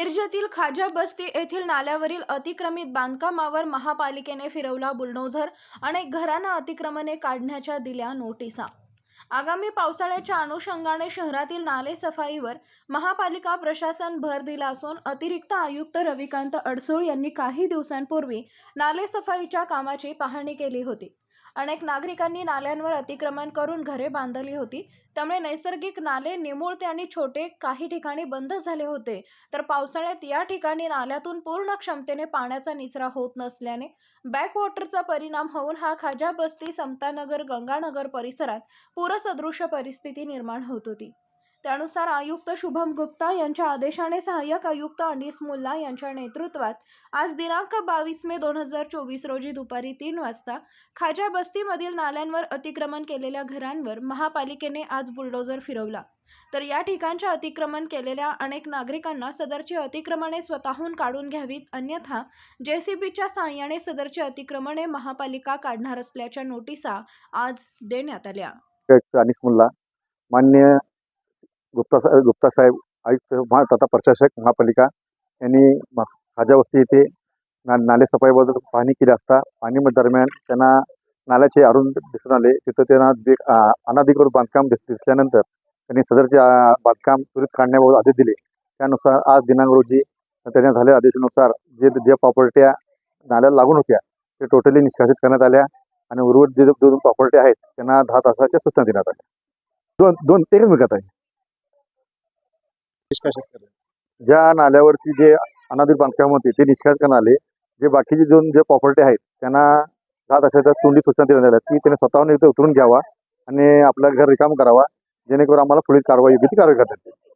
मिरजेतील खाजा बस्ती येथील नाल्यावरील अतिक्रमित बांधकामावर महापालिकेने फिरवला बुलडोझर अनेक घरांना अतिक्रमणे काढण्याच्या दिल्या नोटिसा. आगामी पावसाळ्याच्या अनुषंगाने शहरातील नाले सफाईवर महापालिका प्रशासन भर दिला असून अतिरिक्त आयुक्त रविकांत अडसूळ यांनी काही दिवसांपूर्वी नाले सफाईच्या कामाची पाहणी केली होती. अनेक नागरिकांनी नाल्यांवर अतिक्रमण करून घरे बांधली होती. त्यामुळे नैसर्गिक नाले निमुळते आणि छोटे काही ठिकाणी बंद झाले होते. तर पावसाळ्यात या ठिकाणी नाल्यातून पूर्ण क्षमतेने पाण्याचा निचरा होत नसल्याने बॅकवॉटरचा परिणाम होऊन हा खाजा बस्ती समतानगर गंगानगर परिसरात सदृश परिस्थिती निर्माण होत होती. त्यानुसार आयुक्त शुभम गुप्ता यांच्या आदेशाने सहाय्यक आयुक्त अनिस मुल्ला यांच्या नेतृत्वात आज दिनांक बावीस मे दोन हजार चोवीस रोजी दुपारी तीन वाजता खाजा बस्तीमधील नाल्यांवर अतिक्रमण केलेल्या घरांवर महापालिकेने आज बुलडोझर फिरवला. तर या ठिकाणच्या अतिक्रमण केलेल्या अनेक नागरिकांना सदरची अतिक्रमणे स्वतःहून काढून घ्यावीत अन्यथा जेसीबीच्या सहाय्याने सदरची अतिक्रमणे महापालिका काढणार असल्याच्या नोटिसा आज देण्यात आल्या. आयुक्त अनिस मुल्ला मान्य गुप्ता साहेब गुप्ता साहेब आयुक्त महा तथा प्रशासक महापालिका यांनी खाजावस्ती येथे ना नाले सफाईबद्दल पाहणी केली असता पाणी दरम्यान त्यांना नाल्याचे अरुण दिसून आले. तिथं त्यांना अनाधिकृत बांधकाम दिस दिसल्यानंतर त्यांनी सदरचे बांधकाम त्वरित काढण्याबाबत आदेश दिले. त्यानुसार आज दिनांक रोजी त्यांनी झालेल्या आदेशानुसार जे ज्या प्रॉपर्ट्या नाल्याला लागून होत्या ते टोटली निष्कासित करण्यात आल्या. आणि उर्वरित जे दोन प्रॉपर्टी आहेत त्यांना दहा तासाच्या सूचना देण्यात आल्या. दोन दोन एकच मिळत आहे. ज्या नाल्यावरती जे अनाधिक बांधकाम होते ते निष्कासित करण्यात आले. जे बाकीचे दोन जे प्रॉपर्टी आहेत त्यांना दहा तासाच्या तोंडी सूचना देण्यात आल्या. की त्याने स्वतःहून इथे उतरून घ्यावा आणि आपलं घर रिकाम करावा जेणेकरून आम्हाला पुढील कारवाई योग्य ती कारवाई करण्यात येईल.